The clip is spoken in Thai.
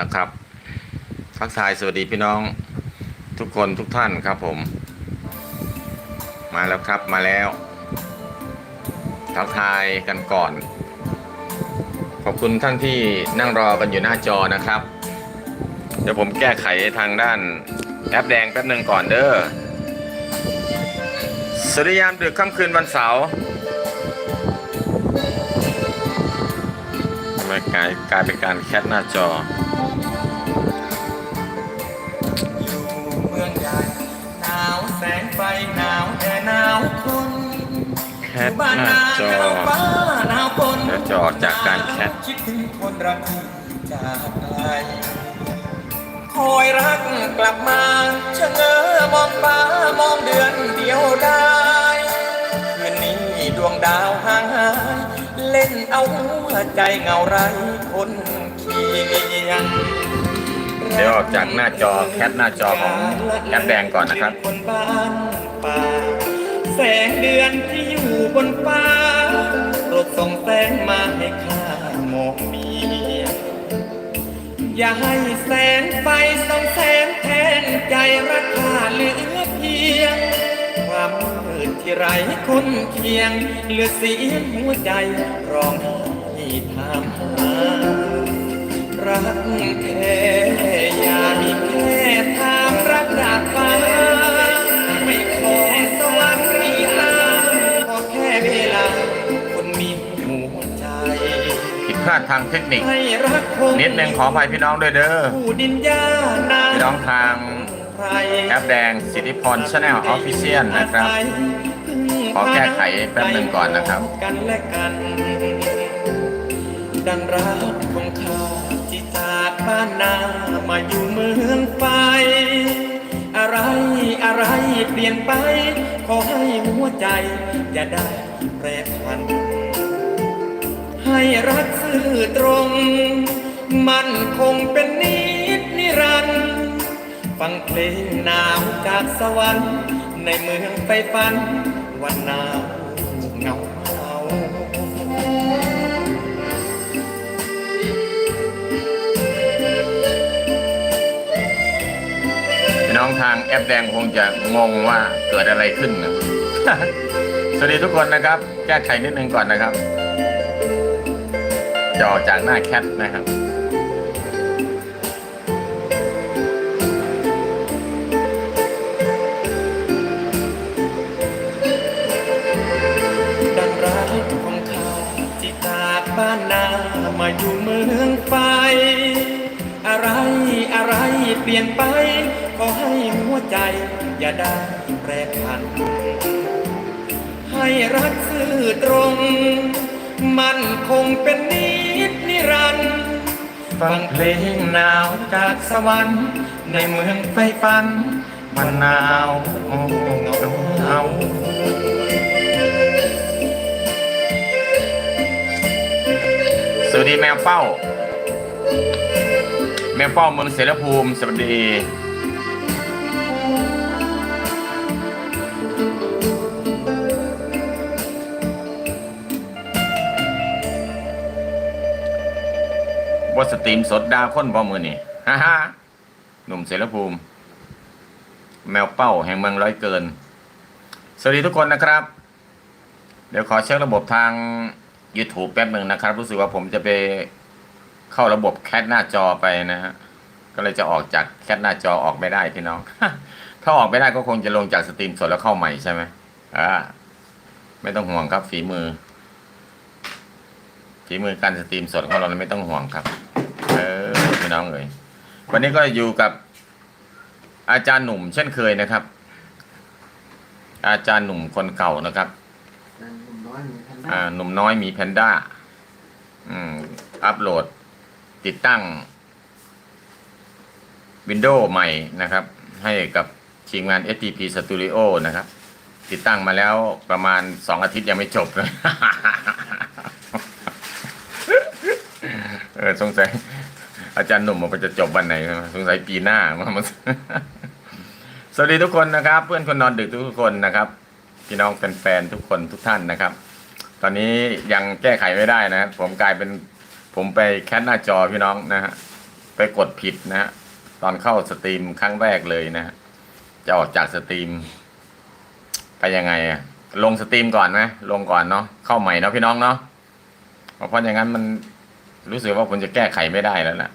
นะครับทักทายสวัสดีพี่น้องทุกคนทุกท่านครับผม มาแล้วครับมาแล้วทักทายกันก่อน ขอบคุณท่านที่นั่งรอกันอยู่หน้าจอนะครับ เดี๋ยวผมแก้ไขทางด้านแอปแดงแป๊บหนึ่งก่อนเด้อสวัสดียามดึกค่ำคืนวันเสาร์ทำไมกลายกลายเป็นการแคปหน้าจอ ไฟหนาวแต่หนาวคนแคอยู่ปบ้านหน้านาจอหนาวฟ้าหนาวฝนเดี๋ยวจะออกจากการแคปคิดถึงคนรักที่จากไปคอยรักกลับมาชะเง้อมองฟ้ามองเดือนเดียวได้คืนนี้ดวงดาวห่างหายเล่นเอาหัวใจเหงาไรคนเคียง เดี๋ยวออกจากหน้าจอแคปหน้าจอของแอปแดงก่อนนะครับคนบ้านป่าแสงเดือนที่อยู่บนฟ้าโปรดส่งแสงมาให้ข้ามองมีอย่าให้แสงไฟส่องแสงแทนใจรักข้าเหลือเพียง ความมืดที่ไรคนเคียงเหลือเสียงหัวใจร้องไห้ถามหารักแท้าดทางเทคนิคให้รักคงนิดนึงขออภัยพี่น้องด้วยเด้อผู้ดินยานาพี่น้องทางใครแอปแดงสิทธิพรชาแนลออฟฟิเชียลนะครับ ขอแก้ไขแป๊บหนึ่งก่อนนะครับกันและกันดังรักของข้าที่จากบ้านนามาอยู่เมืองไฟอะไรอะไรเปลี่ยนไป ขอให้หัวใจอย่าได้แปรผัน ให้รักซื่อตรง มันคงเป็นนิดนิรันดร์ฟังเพลงหนาวจากสวรรค์ ในเมืองไฟฝัน วันหนาวเหงาเหงาพี่น้องทางแอปแดงคงจะงงว่าเกิดอะไรขึ้นนะ สวัสดีทุกคนนะครับ แก้ไขนิดนึงก่อนนะครับ จอจากหน้าแคปนะครับดังรักของข้าที่จากบ้านนามาอยู่เมืองไฟ อะไรอะไรเปลี่ยนไป ขอให้หัวใจ อย่าได้แปรผัน ให้รักซื่อตรง มันคงเป็นนิดนิ รันดร์ฟังเพลงหนาวจากสวรรค์ในเมืองไฟฟันมันหนาวเหงาสวัสดีแมวเป้า แมวเป้าเมืองเสรภูมิ สวัสดี บทสตรีมสดดาวค้นบอมือนี่ฮ่าฮ่าหนุ่มเสรภูมิ แมวเป้าแห่งเมืองร้อยเกิน สวัสดีทุกคนนะครับ เดี๋ยวขอเช็คระบบทาง YouTube แป๊บหนึ่งนะครับ รู้สึกว่าผมจะไปเข้าระบบแคปหน้าจอไปนะฮะก็เลยจะออกจากแคปหน้าจอออกไม่ได้พี่น้อง ถ้าออกไม่ได้ก็คงจะลงจากสตรีมสดแล้วเข้าใหม่ใช่ไหมอ่าไม่ต้องห่วงครับฝีมือฝีมือการสตรีมสดของเราไม่ต้องห่วงครับ ออพี่น้องเอ๋ยวันนี้ก็อยู่กับอาจารย์หนุ่มเช่นเคยนะครับ อาจารย์หนุ่มคนเก่านะครับหนุ่มน้อยหมีแพนด้าอ่าหนุ่มน้อยมีแพนด้าอืมอัปโหลด ติดตั้งวินโดว์ใหม่นะครับ ให้กับทีมงาน STP Studio นะครับ ติดตั้งมาแล้วประมาณสองอาทิตย์ยังไม่จบเลยเออสงสัย อาจารย์หนุ่มมันจะจบวันไหนสงสัยปีหน้ามันสวัสดีทุกคนนะครับ เพื่อนคนนอนดึกทุกคนนะครับ พี่น้องแฟนๆทุกคนทุกท่านนะครับ ตอนนี้ยังแก้ไขไม่ได้นะผมกลายเป็นผมไปแคปหน้าจอพี่น้องนะฮะไปกดผิดนะฮะตอนเข้าสตรีมครั้งแรกเลยนะฮะจะออกจากสตรีมไปยังไงอะลงสตรีมก่อนไหมลงก่อนเนาะเข้าใหม่เนาะพี่น้องเนาะเพราะอย่างนั้นมันรู้สึกว่าคุณจะแก้ไขไม่ได้แล้วนะ